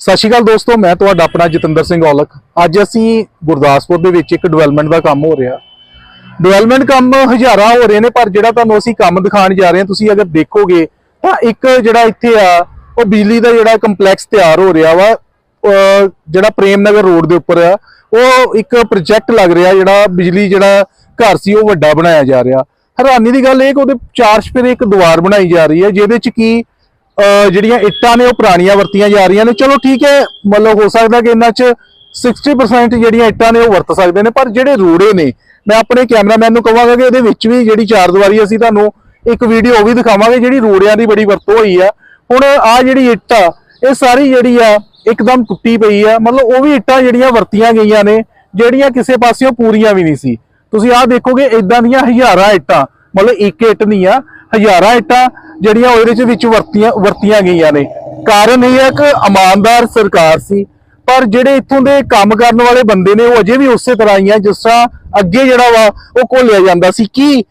ਸਤਿ ਸ਼੍ਰੀ ਅਕਾਲ ਦੋਸਤੋ, ਮੈਂ ਤੁਹਾਡਾ ਆਪਣਾ ਜਤਿੰਦਰ ਸਿੰਘ ਔਲਖ। ਅੱਜ ਅਸੀਂ ਗੁਰਦਾਸਪੁਰ ਦੇ ਵਿੱਚ ਇੱਕ ਡਿਵੈਲਪਮੈਂਟ ਦਾ ਕੰਮ ਹੋ ਰਿਹਾ। ਡਿਵੈਲਪਮੈਂਟ ਕੰਮ ਹਜ਼ਾਰਾਂ ਹੋ ਰਹੇ ਨੇ, ਪਰ ਜਿਹੜਾ ਤੁਹਾਨੂੰ ਅਸੀਂ ਕੰਮ ਦਿਖਾਉਣ ਜਾ ਰਹੇ ਹਾਂ, ਤੁਸੀਂ ਅਗਰ ਦੇਖੋਗੇ, ਤਾਂ ਇੱਕ ਜਿਹੜਾ ਇੱਥੇ ਆ, ਉਹ ਬਿਜਲੀ ਦਾ ਜਿਹੜਾ ਕੰਪਲੈਕਸ ਤਿਆਰ ਹੋ ਰਿਹਾ ਵਾ ਜਿਹੜਾ ਪ੍ਰੇਮ ਨਗਰ ਰੋਡ ਦੇ ਉੱਪਰ ਆ, ਉਹ ਇੱਕ ਪ੍ਰੋਜੈਕਟ ਲੱਗ ਰਿਹਾ, ਜਿਹੜਾ ਬਿਜਲੀ ਜਿਹੜਾ ਘਰ ਸੀ, ਉਹ ਵੱਡਾ ਬਣਾਇਆ ਜਾ ਰਿਹਾ। ਹੈਰਾਨੀ ਦੀ ਗੱਲ ਇਹ ਕਿ ਉਹਦੇ ਚਾਰ ਚੁਫੇਰੇ ਇੱਕ ਦੀਵਾਰ ਬਣਾਈ ਜਾ ਰਹੀ ਹੈ, ਜਿਹਦੇ ਚ ਕੀ ਜਿਹੜੀਆਂ ਇੱਟਾਂ ਨੇ ਉਹ ਪੁਰਾਣੀਆਂ ਵਰਤੀਆਂ ਜਾ ਰਹੀਆਂ ਨੇ। ਚਲੋ ਠੀਕ ਹੈ, ਮਤਲਬ ਹੋ ਸਕਦਾ ਕਿ ਇਹਨਾਂ 'ਚ 60% ਜਿਹੜੀਆਂ ਇੱਟਾਂ ਨੇ ਉਹ ਵਰਤ ਸਕਦੇ ਨੇ, ਪਰ ਜਿਹੜੇ ਰੋੜੇ ਨੇ, ਮੈਂ ਆਪਣੇ ਕੈਮਰਾਮੈਨ ਨੂੰ ਕਹਾਂਗਾ ਕਿ ਇਹਦੇ ਵਿੱਚ ਵੀ ਜਿਹੜੀ ਚਾਰ ਦੀਵਾਰੀ ਅਸੀਂ ਤੁਹਾਨੂੰ ਇੱਕ ਵੀਡੀਓ ਉਹ ਵੀ ਦਿਖਾਵਾਂਗੇ ਜਿਹੜੀ ਰੋੜਿਆਂ ਦੀ ਬੜੀ ਵਰਤੋਂ ਹੋਈ ਆ। ਹੁਣ ਆ ਜਿਹੜੀ ਇੱਟ ਆ, ਇਹ ਸਾਰੀ ਜਿਹੜੀ ਆ, ਇੱਕਦਮ ਟੁੱਟੀ ਪਈ ਆ। ਮਤਲਬ ਉਹ ਵੀ ਇੱਟਾਂ ਜਿਹੜੀਆਂ ਵਰਤੀਆਂ ਗਈਆਂ ਨੇ, ਜਿਹੜੀਆਂ ਕਿਸੇ ਪਾਸਿਓਂ ਪੂਰੀਆਂ ਵੀ ਨਹੀਂ ਸੀ। ਤੁਸੀਂ ਆਹ ਦੇਖੋਗੇ ਇਦਾਂ ਦੀਆਂ ਹਜ਼ਾਰਾਂ ਇੱਟਾਂ, ਮਤਲਬ ਇੱਕ ਇੱਟ ਨਹੀਂ ਆ, ਹਜ਼ਾਰਾਂ ਇੱਟਾਂ ਜਿਹੜੀਆਂ ਉਹਦੇ ਚ ਵਿੱਚ ਵਰਤੀਆਂ ਵਰਤੀਆਂ ਗਈਆਂ ਨੇ। ਕਾਰਨ ਇਹ ਹੈ ਕਿ ਇਮਾਨਦਾਰ ਸਰਕਾਰ ਸੀ, ਪਰ ਜਿਹੜੇ ਇੱਥੋਂ ਦੇ ਕੰਮ ਕਰਨ ਵਾਲੇ ਬੰਦੇ ਨੇ, ਉਹ ਅਜੇ ਵੀ ਉਸੇ ਤਰ੍ਹਾਂ ਹੀ ਆ, ਜਿਸ ਤਰ੍ਹਾਂ ਅੱਗੇ ਜਿਹੜਾ ਵਾ, ਉਹ ਘੋਲਿਆ ਜਾਂਦਾ ਸੀ। ਕਿ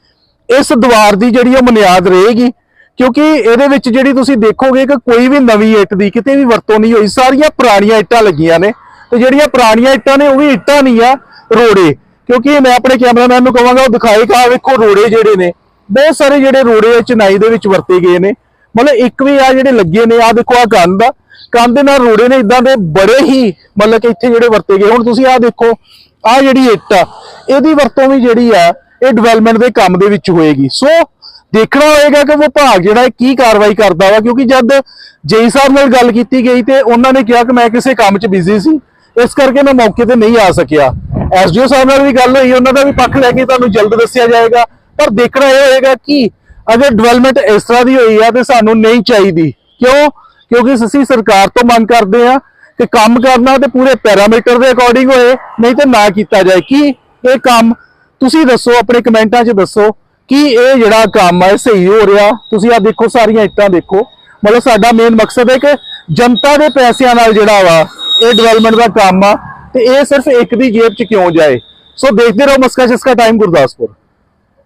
ਇਸ ਦੀਵਾਰ ਦੀ ਜਿਹੜੀ ਉਹ ਬੁਨਿਆਦ ਰਹੇਗੀ? ਕਿਉਂਕਿ ਇਹਦੇ ਵਿੱਚ ਜਿਹੜੀ ਤੁਸੀਂ ਦੇਖੋਗੇ ਕਿ ਕੋਈ ਵੀ ਨਵੀਂ ਇੱਟ ਦੀ ਕਿਤੇ ਵੀ ਵਰਤੋਂ ਨਹੀਂ ਹੋਈ, ਸਾਰੀਆਂ ਪੁਰਾਣੀਆਂ ਇੱਟਾਂ ਲੱਗੀਆਂ ਨੇ। ਤੇ ਜਿਹੜੀਆਂ ਪੁਰਾਣੀਆਂ ਇੱਟਾਂ ਨੇ, ਉਹ ਵੀ ਇੱਟਾਂ ਨਹੀਂ ਆ, ਰੋੜੇ। ਕਿਉਂਕਿ ਮੈਂ ਆਪਣੇ ਕੈਮਰਾਮੈਨ ਨੂੰ ਕਹਾਂਗਾ, ਉਹ ਦਿਖਾਏਗਾ ਵੇਖੋ ਰੋੜੇ ਜਿਹੜੇ ਨੇ। ਬਹੁਤ ਸਾਰੇ ਜਿਹੜੇ ਰੋੜੇ ਆ, ਚਨਾਈ ਦੇ ਵਿੱਚ ਵਰਤੇ ਗਏ ਨੇ। ਮਤਲਬ ਇੱਕ ਵੀ ਆ ਜਿਹੜੇ ਲੱਗੇ ਨੇ ਆ ਦੇਖੋ ਆ ਕੰਧ ਆ। ਕੰਧ ਦੇ ਨਾਲ ਰੋੜੇ ਨੇ ਇਦਾਂ ਦੇ ਬੜੇ ਹੀ ਮਤਲਬ ਕਿ ਇੱਥੇ ਜਿਹੜੇ ਵਰਤੇ ਗਏ। ਹੁਣ ਤੁਸੀਂ ਆ ਦੇਖੋ ਆ ਜਿਹੜੀ ਇੱਟ ਆ, ਇਹਦੀ ਵਰਤੋਂ ਵੀ ਜਿਹੜੀ ਆ, ਇਹ ਡਿਵੈਲਪਮੈਂਟ ਦੇ ਕੰਮ ਦੇ ਵਿੱਚ ਹੋਏਗੀ। ਸੋ ਦੇਖਣਾ ਹੋਏਗਾ ਕਿ ਵਿਭਾਗ ਜਿਹੜਾ ਹੈ ਕੀ ਕਾਰਵਾਈ ਕਰਦਾ ਵਾ, ਕਿਉਂਕਿ ਜਦ ਜੇਈ ਸਾਹਿਬ ਨਾਲ ਗੱਲ ਕੀਤੀ ਗਈ ਤੇ ਉਹਨਾਂ ਨੇ ਕਿਹਾ ਕਿ ਮੈਂ ਕਿਸੇ ਕੰਮ 'ਚ ਬਿਜ਼ੀ ਸੀ, ਇਸ ਕਰਕੇ ਮੈਂ ਮੌਕੇ ਤੇ ਨਹੀਂ ਆ ਸਕਿਆ। ਐਸਡੀਓ ਸਾਹਿਬ ਨਾਲ ਵੀ ਗੱਲ ਹੋਈ, ਉਹਨਾਂ ਦਾ ਵੀ ਪੱਖ ਲੈ ਕੇ ਤੁਹਾਨੂੰ ਜਲਦ ਦੱਸਿਆ ਜਾਏਗਾ। ਪਰ ਦੇਖਣਾ ਇਹ ਹੋਏਗਾ ਕਿ ਅਗਰ ਡਿਵੈਲਪਮੈਂਟ ਇਸ ਤਰ੍ਹਾਂ ਦੀ ਹੋਈ ਆ ਤੇ ਸਾਨੂੰ ਨਹੀਂ ਚਾਹੀਦੀ। ਕਿਉਂ? ਕਿਉਂਕਿ ਅਸੀਂ ਸਰਕਾਰ ਤੋਂ ਮੰਗ ਕਰਦੇ ਆ ਕਿ ਕੰਮ ਕਰਨਾ ਤੇ ਪੂਰੇ ਪੈਰਾਮੀਟਰ ਦੇ ਅਕੋਰਡਿੰਗ ਹੋਏ, ਨਹੀਂ ਤੇ ਨਾ ਕੀਤਾ ਜਾਏ। ਕਿ ਇਹ ਕੰਮ? ਤੁਸੀਂ ਦੱਸੋ, ਆਪਣੇ ਕਮੈਂਟਾਂ 'ਚ ਦੱਸੋ ਕਿ ਇਹ ਜਿਹੜਾ ਕੰਮ ਹੈ ਸਹੀ ਹੋ ਰਿਹਾ? ਤੁਸੀਂ ਆ ਦੇਖੋ, ਸਾਰੀਆਂ ਇੱਟਾਂ ਦੇਖੋ। ਮਤਲਬ ਸਾਡਾ ਮੇਨ ਮਕਸਦ ਹੈ ਕਿ ਜਨਤਾ ਦੇ ਪੈਸਿਆਂ ਨਾਲ ਜਿਹੜਾ ਵਾ, ਇਹ ਡਿਵੈਲਪਮੈਂਟ ਦਾ ਕੰਮ ਆ ਤੇ ਇਹ ਸਿਰਫ ਇੱਕ ਦੀ ਜੇਬ 'ਚ ਕਿਉਂ ਜਾਏ? ਸੋ ਦੇਖਦੇ ਰਹੋ ਮਸਕਾ ਜਿਸਕਾ ਟਾਈਮ ਗੁਰਦਾਸਪੁਰ।